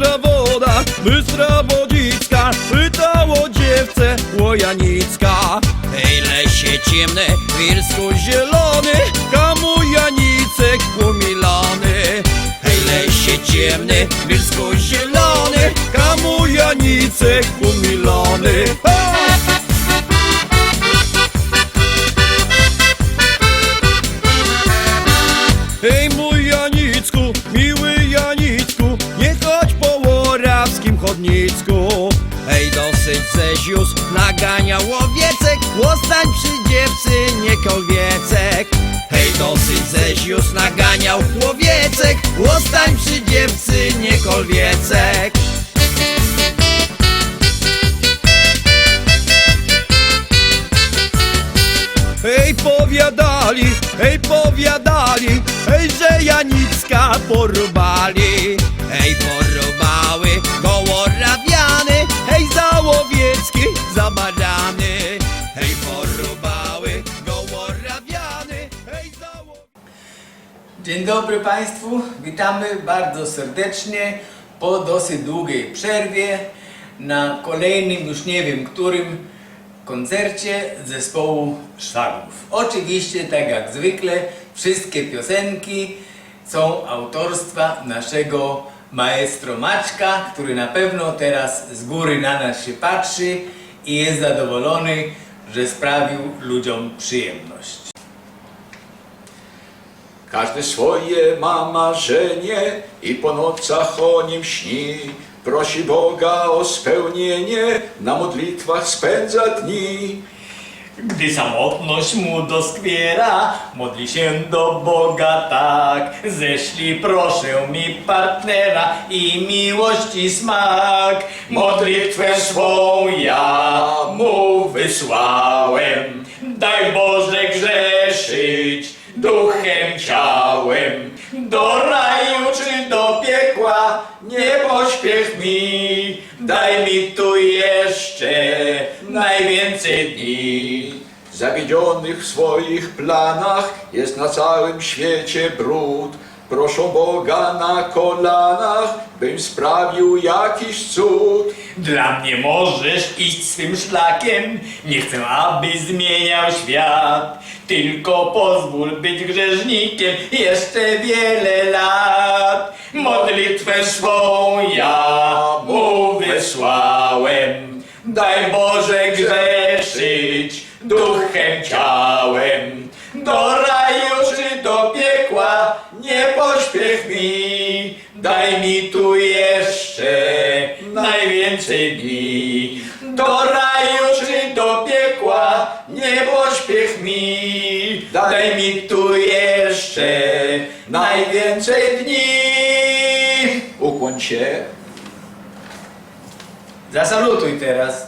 bystra woda, bystra wodzicka Pytało dziewce łojanicka. Hej lesie ciemne, wirsko zielony Kamujanicek umilany Hej lesie ciemny, wirsko zielony Kamujanicek umilany hey! Dosyć Zezius nagania łowiecek Łostań przy dziewcy nie kolwiecek Hej dosyć Zezius naganiał łowiecek Łostań przy dziewcy nie kolwiecek Hej powiadali, hej powiadali, hej, że Janicka porubali. Dzień dobry Państwu, witamy bardzo serdecznie po dosyć długiej przerwie na kolejnym, już nie wiem którym, koncercie zespołu Szwagów. Oczywiście, tak jak zwykle, wszystkie piosenki są autorstwa naszego maestro Maczka, który na pewno teraz z góry na nas się patrzy i jest zadowolony, że sprawił ludziom przyjemność. Każdy swoje ma marzenie i po nocach o nim śni. Prosi Boga o spełnienie, na modlitwach spędza dni. Gdy samotność mu doskwiera, modli się do Boga tak. Ześlij proszę mi partnera i miłości smak. Modlitwę swą ja mu wysłałem. Daj Boże grzeszyć duchem, ciałem. Do raju czy do piekła nie pośpiech mi. Daj mi tu jeszcze najwięcej dni. Zawiedzionych w swoich planach jest na całym świecie brud. Proszą Boga na kolanach, bym sprawił jakiś cud. Dla mnie możesz iść swym szlakiem, nie chcę, abyś zmieniał świat. Tylko pozwól być grzesznikiem jeszcze wiele lat. Modlitwę swą ja mu wysłałem. Daj Boże grzeszyć duchem, ciałem. Do raju czy do piekła nie pośpiech mi. Daj mi tu najwięcej dni. Do raju czy do piekła nie pośpiech mi. Daj mi tu jeszcze najwięcej dni. Ukłoń się, Zasalutuj teraz.